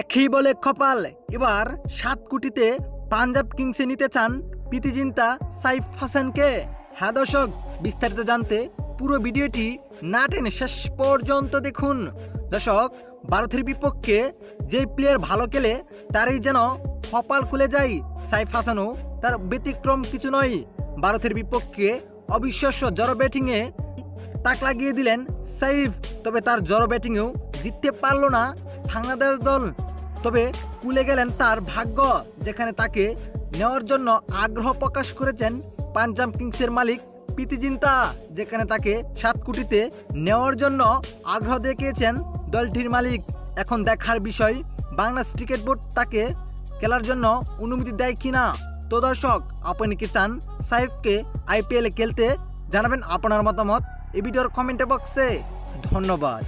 একই বলে কপাল। এবার সাত কোটিতে পাঞ্জাব কিংসে নিতে চান প্রীতিজিন্তা সাইফ হাসানকে। হ্যাঁ দর্শক, বিস্তারিত জানতে পুরো ভিডিওটি না টেনে শেষ পর্যন্ত দেখুন। দর্শক, ভারতের বিপক্ষে যে প্লেয়ার ভালো খেলে, তারই যেন কপাল খুলে যায় সাইফ হাসানও, তার ব্যতিক্রম কিছু নয়। ভারতের বিপক্ষে অবিশ্বাস্য জড়ো ব্যাটিংয়ে তাক লাগিয়ে দিলেন সাইফ, তবে তার জড়ো ব্যাটিংয়েও জিততে পারল না বাংলাদেশ দল। তবে কুলে গেলেন তার ভাগ্য, যেখানে তাকে নেওয়ার জন্য আগ্রহ প্রকাশ করেছেন পাঞ্জাব কিংসের মালিক প্রীতিজিন্তা যেখানে তাকে সাত কোটিতে নেওয়ার জন্য আগ্রহ দেখিয়েছেন দলটির মালিক। এখন দেখার বিষয়, বাংলাদেশ ক্রিকেট বোর্ড তাকে খেলার জন্য অনুমতি দেয় কিনা? তো দর্শক, আপনি কি চান সাইফকে আইপিএলে খেলতে? জানাবেন আপনার মতামত এই ভিডিওর কমেন্ট বক্সে। ধন্যবাদ।